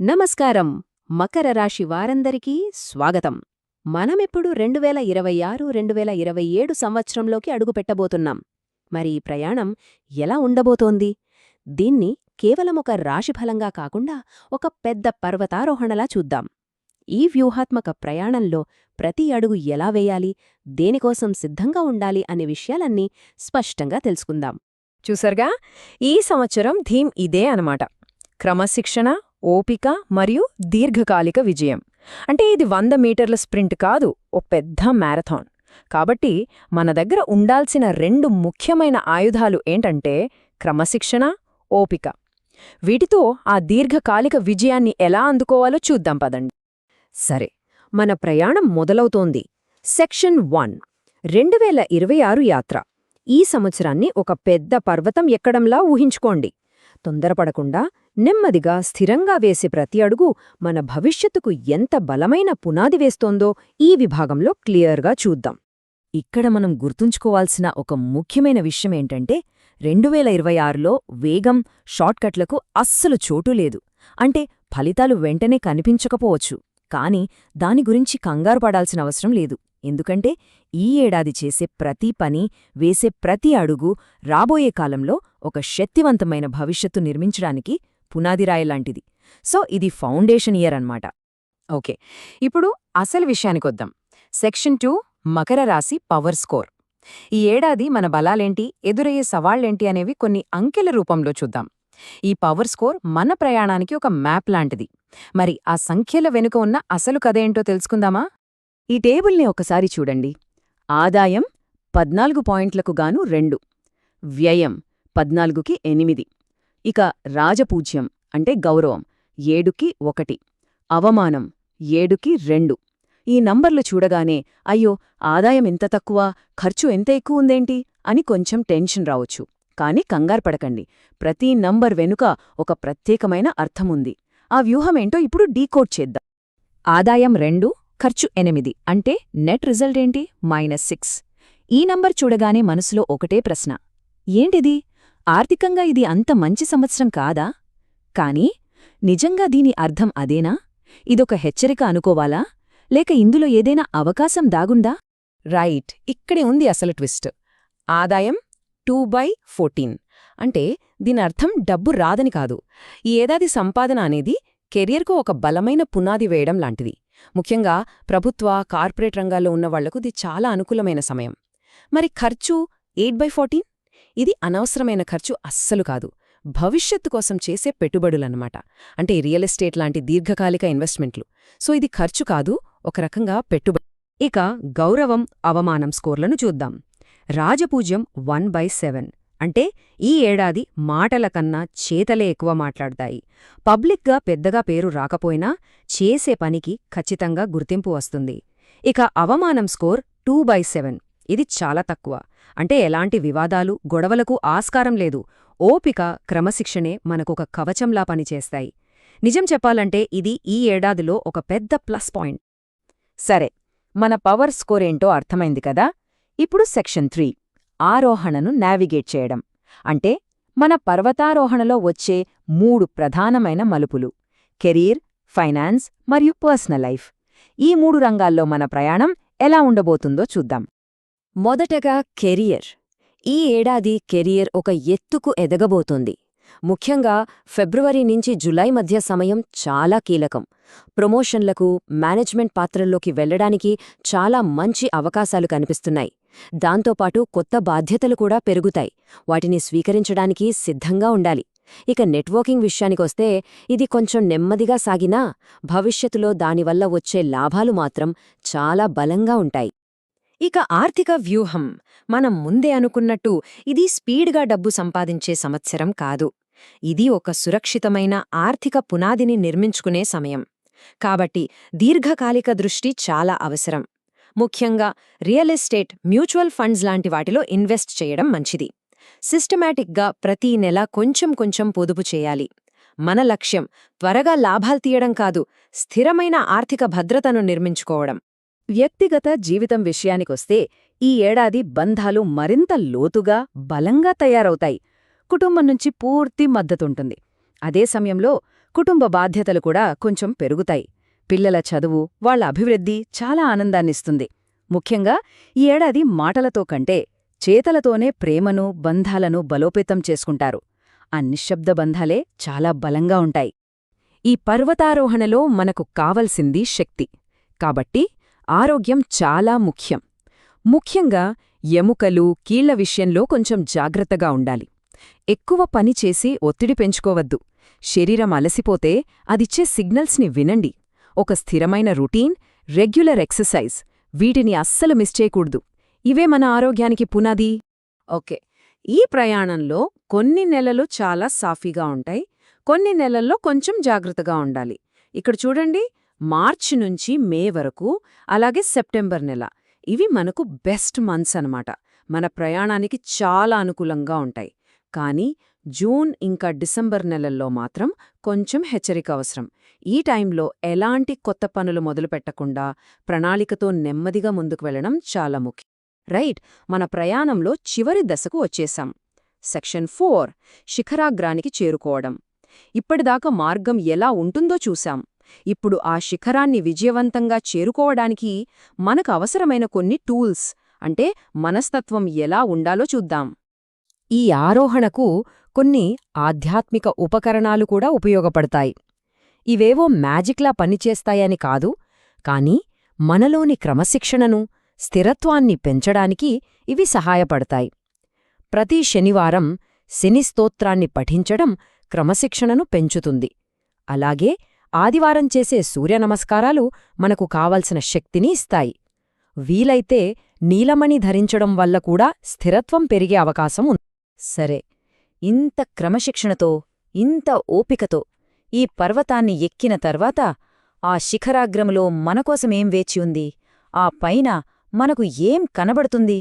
నమస్కారం. మకర రాశి వారందరికీ స్వాగతం. మనమిప్పుడు రెండు వేల ఇరవై ఆరు రెండు వేల ఇరవై ఏడు సంవత్సరంలోకి అడుగుపెట్టబోతున్నాం. మరి ఈ ప్రయాణం ఎలా ఉండబోతోంది? దీన్ని కేవలం ఒక రాశిఫలంగా కాకుండా ఒక పెద్ద పర్వతారోహణలా చూద్దాం. ఈ వ్యూహాత్మక ప్రయాణంలో ప్రతి అడుగు ఎలా వేయాలి? దేనికోసం సిద్ధంగా ఉండాలి అనే విషయాలన్నీ స్పష్టంగా తెలుసుకుందాం. చూసర్గా? ఈ సంవత్సరం థీమ్ ఇదే అనమాట క్రమశిక్షణ ఓపిక మరియు దీర్ఘకాలిక విజయం. అంటే ఇది వంద మీటర్ల స్ప్రింట్ కాదు ఓ పెద్ద మ్యారథాన్ కాబట్టి మన దగ్గర ఉండాల్సిన రెండు ముఖ్యమైన ఆయుధాలు ఏంటంటే క్రమశిక్షణ ఓపిక. వీటితో ఆ దీర్ఘకాలిక విజయాన్ని ఎలా అందుకోవాలో చూద్దాం పదండి. సరే మన ప్రయాణం మొదలవుతోంది. సెక్షన్ వన్ రెండు వేల ఇరవై ఆరు యాత్ర. ఈ సంవత్సరాన్ని ఒక పెద్ద పర్వతం ఎక్కడంలా ఊహించుకోండి. తొందరపడకుండా నెమ్మదిగా స్థిరంగా వేసే ప్రతి అడుగు మన భవిష్యత్తుకు ఎంత బలమైన పునాది వేస్తోందో ఈ విభాగంలో క్లియర్గా చూద్దాం. ఇక్కడ మనం గుర్తుంచుకోవాల్సిన ఒక ముఖ్యమైన విషయమేంటంటే రెండు వేల ఇరవై ఆరులో వేగం షార్ట్కట్లకు అస్సలు చోటు లేదు. అంటే ఫలితాలు వెంటనే కనిపించకపోవచ్చు. కాని దాని గురించి కంగారు పడాల్సిన అవసరం లేదు. ఎందుకంటే ఈ ఏడాది చేసే ప్రతి పని వేసే ప్రతి అడుగు రాబోయే కాలంలో ఒక శక్తివంతమైన భవిష్యత్తు నిర్మించడానికి పునాదిరాయలాంటిది. సో ఇది ఫౌండేషన్ ఇయర్ అన్నమాట. ఓకే. ఇప్పుడు అసలు విషయానికొద్దాం సెక్షన్ టూ మకర రాశి పవర్ స్కోర్. ఈ ఏడాది మన బలాలేంటి ఎదురయ్యే సవాళ్ళేంటి అనేవి కొన్ని అంకెల రూపంలో చూద్దాం. ఈ పవర్ స్కోర్ మన ప్రయాణానికి ఒక మ్యాప్ లాంటిది. మరి ఆ సంఖ్యల వెనుక ఉన్న అసలు కథేంటో తెలుసుకుందామా? ఈ టేబుల్ని ఒకసారి చూడండి. ఆదాయం పద్నాలుగు పాయింట్లకు గాను రెండు. వ్యయం పద్నాలుగుకి ఎనిమిది. ఇక రాజపూజ్యం అంటే గౌరవం ఏడుకి ఒకటి. అవమానం ఏడుకి రెండు. ఈ నంబర్లు చూడగానే అయ్యో ఆదాయం ఎంత తక్కువ ఖర్చు ఎంత ఎక్కువ ఉందేంటి? అని కొంచెం టెన్షన్ రావచ్చు. కాని కంగార్పడకండి ప్రతి నంబర్ వెనుక ఒక ప్రత్యేకమైన అర్థముంది. ఆ వ్యూహమేంటో ఇప్పుడు డీకోడ్ చేద్దాం. ఆదాయం రెండు ఖర్చు ఎనిమిది. అంటే నెట్ రిజల్ట్ ఏంటి? Minus six. ఈ నంబర్ చూడగానే మనసులో ఒకటే ప్రశ్న. ఏంటిది? ఆర్థికంగా ఇది అంత మంచి సంవత్సరం కాదా? కాని నిజంగా దీని అర్థం అదేనా? ఇదొక హెచ్చరిక అనుకోవాలా? లేక ఇందులో ఏదైనా అవకాశం దాగుందా? రైట్ ఇక్కడే ఉంది అసలు ట్విస్ట్. ఆదాయం టూ బై ఫోర్టీన్. అంటే దీని అర్థం డబ్బు రాదని కాదు. ఈ ఏడాది సంపాదన అనేది కెరియర్కు ఒక బలమైన పునాది వేయడం లాంటిది. ముఖ్యంగా ప్రభుత్వ కార్పొరేట్ రంగాల్లో ఉన్న వాళ్ళకు ఇది చాలా అనుకూలమైన సమయం. మరి ఖర్చు ఎయిట్ బై ఫోర్టీన్? ఇది అనవసరమైన ఖర్చు అస్సలు కాదు. భవిష్యత్తు కోసం చేసే పెట్టుబడులన్నమాట. అంటే రియల్ ఎస్టేట్ లాంటి దీర్ఘకాలిక ఇన్వెస్ట్మెంట్లు. సో ఇది ఖర్చు కాదు ఒక రకంగా పెట్టుబడి ఇక గౌరవం అవమానం స్కోర్లను చూద్దాం. రాజపూజ్యం వన్ బై సెవెన్. అంటే ఈ ఏడాది మాటల కన్నా చేతలే ఎక్కువ మాట్లాడతాయి. పబ్లిక్గా పెద్దగా పేరు రాకపోయినా చేసే పనికి ఖచ్చితంగా గుర్తింపు వస్తుంది. ఇక అవమానం స్కోర్ టూ బై సెవెన్. ఇది చాలా తక్కువ. అంటే ఎలాంటి వివాదాలు గొడవలకు ఆస్కారం లేదు. ఓపిక క్రమశిక్షణే మనకొక కవచంలా పనిచేస్తాయి. నిజం చెప్పాలంటే ఇది ఈ ఏడాదిలో ఒక పెద్ద ప్లస్ పాయింట్. సరే మన పవర్ స్కోర్ ఏంటో అర్థమైంది కదా? ఇప్పుడు సెక్షన్ త్రీ ఆరోహణను నావిగేట్ చేయడం. అంటే మన పర్వతారోహణలో వచ్చే మూడు ప్రధానమైన మలుపులు కెరీర్ ఫైనాన్స్ మరియు పర్సనల్ లైఫ్. ఈ మూడు రంగాల్లో మన ప్రయాణం ఎలా ఉండబోతుందో చూద్దాం. మొదటగా కెరియర్. ఈ ఏడాది కెరియర్ ఒక ఎత్తుకు ఎదగబోతోంది. ముఖ్యంగా ఫిబ్రవరి నుంచి జులై మధ్య సమయం చాలా కీలకం. ప్రమోషన్లకు మేనేజ్మెంట్ పాత్రల్లోకి వెళ్ళడానికి చాలా మంచి అవకాశాలు కనిపిస్తున్నాయి. దాంతోపాటు కొత్త బాధ్యతలు కూడా పెరుగుతాయి. వాటిని స్వీకరించడానికి సిద్ధంగా ఉండాలి. ఇక నెట్వర్కింగ్ విషయానికొస్తే ఇది కొంచెం నెమ్మదిగా సాగినా భవిష్యత్తులో దానివల్ల వచ్చే లాభాలు మాత్రం చాలా బలంగా ఉంటాయి. ఇక ఆర్థిక వ్యూహం. మనం ముందే అనుకున్నట్టు ఇది స్పీడ్గా డబ్బు సంపాదించే సంవత్సరం కాదు. ఇది ఒక సురక్షితమైన ఆర్థిక పునాదిని నిర్మించుకునే సమయం. కాబట్టి దీర్ఘకాలిక దృష్టి చాలా అవసరం. ముఖ్యంగా రియల్ ఎస్టేట్ మ్యూచువల్ ఫండ్స్ లాంటి వాటిలో ఇన్వెస్ట్ చేయడం మంచిది. సిస్టమాటిక్గా ప్రతీ నెల కొంచెం కొంచెం పొదుపు చేయాలి. మన లక్ష్యం త్వరగా లాభాలు తీయడం కాదు స్థిరమైన ఆర్థిక భద్రతను నిర్మించుకోవడం. వ్యక్తిగత జీవితం విషయానికొస్తే ఈ ఏడాది బంధాలు మరింత లోతుగా బలంగా తయారవుతాయి. కుటుంబం నుంచి పూర్తి మద్దతుంటుంది. అదే సమయంలో కుటుంబ బాధ్యతలు కూడా కొంచెం పెరుగుతాయి. పిల్లల చదువు వాళ్ళ అభివృద్ధి చాలా ఆనందాన్నిస్తుంది. ముఖ్యంగా ఈ ఏడాది మాటలతో కంటే చేతలతోనే ప్రేమను బంధాలను బలోపేతం చేసుకుంటారు. ఆ నిశ్శబ్ద బంధాలే చాలా బలంగా ఉంటాయి. ఈ పర్వతారోహణలో మనకు కావలసింది శక్తి. కాబట్టి ఆరోగ్యం చాలా ముఖ్యం. ముఖ్యంగా ఎముకలు కీళ్ళ విషయంలో కొంచెం జాగ్రత్తగా ఉండాలి. ఎక్కువ పని చేసి ఒత్తిడి పెంచుకోవద్దు. శరీరం అలసిపోతే అదిచ్చే సిగ్నల్స్ని వినండి. ఒక స్థిరమైన రొటీన్ రెగ్యులర్ ఎక్సర్సైజ్ వీటిని అస్సలు మిస్ చేయకూడదు. ఇవే మన ఆరోగ్యానికి పునాది. ఓకే. ఈ ప్రయాణంలో కొన్ని నెలలు చాలా సాఫీగా ఉంటాయి. కొన్ని నెలల్లో కొంచెం జాగ్రత్తగా ఉండాలి. ఇక్కడ చూడండి మార్చి నుంచి మే వరకు అలాగే సెప్టెంబర్ నెల. ఇవి మనకు బెస్ట్ మంత్స్ అన్నమాట. మన ప్రయాణానికి చాలా అనుకూలంగా ఉంటాయి. కానీ జూన్ ఇంకా డిసెంబర్ నెలల్లో మాత్రం కొంచెం హెచ్చరిక అవసరం. ఈ టైంలో ఎలాంటి కొత్త పనులు మొదలుపెట్టకుండా ప్రణాళికతో నెమ్మదిగా ముందుకు వెళ్ళడం చాలా ముఖ్యం. రైట్ మన ప్రయాణంలో చివరి దశకు వచ్చేశాం సెక్షన్ ఫోర్ శిఖరాగ్రానికి చేరుకోవడం. ఇప్పటిదాకా మార్గం ఎలా ఉంటుందో చూశాం. ఇప్పుడు ఆ శిఖరాన్ని విజయవంతంగా చేరుకోవడానికి మనకు అవసరమైన కొన్ని టూల్స్ అంటే మనస్తత్వం ఎలా ఉండాలో చూద్దాం. ఈ ఆరోహణకు కొన్ని ఆధ్యాత్మిక ఉపకరణాలు కూడా ఉపయోగపడతాయి. ఇవేవో మ్యాజిక్లా పనిచేస్తాయని కాదు కాని మనలోని క్రమశిక్షణను స్థిరత్వాన్ని పెంచడానికి ఇవి సహాయపడతాయి. ప్రతి శనివారం శని స్తోత్రాన్ని పఠించడం క్రమశిక్షణను పెంచుతుంది. అలాగే ఆదివారం చేసే సూర్యనమస్కారాలు మనకు కావలసిన శక్తిని ఇస్తాయి. వీలైతే నీలమణి ధరించడం వల్ల కూడా స్థిరత్వం పెరిగే అవకాశం ఉంది. సరే ఇంత క్రమశిక్షణతో ఇంత ఓపికతో ఈ పర్వతాన్ని ఎక్కిన తర్వాత ఆ శిఖరాగ్రములో మనకోసమేం వేచియుంది ఆ పైన మనకు ఏం కనబడుతుంది?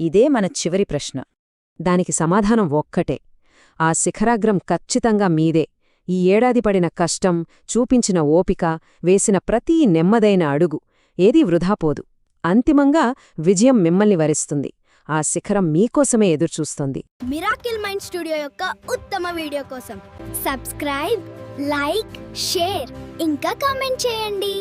ఇదే మన చివరి ప్రశ్న. దానికి సమాధానం ఒక్కటే. ఆ శిఖరాగ్రం ఖచ్చితంగా మీదే. ఈ ఏడాది పడిన కష్టం చూపించిన ఓపిక వేసిన ప్రతీ నెమ్మదైన అడుగు ఏదీ వృధాపోదు అంతిమంగా విజయం మిమ్మల్ని వరిస్తుంది. ఆ శిఖరం మీకోసమే ఎదురుచూస్తోంది. మిరాకిల్ మైండ్ స్టూడియో యొక్క ఉత్తమ వీడియో కోసం సబ్స్క్రైబ్ లైక్ షేర్ ఇంకా కామెంట్ చేయండి.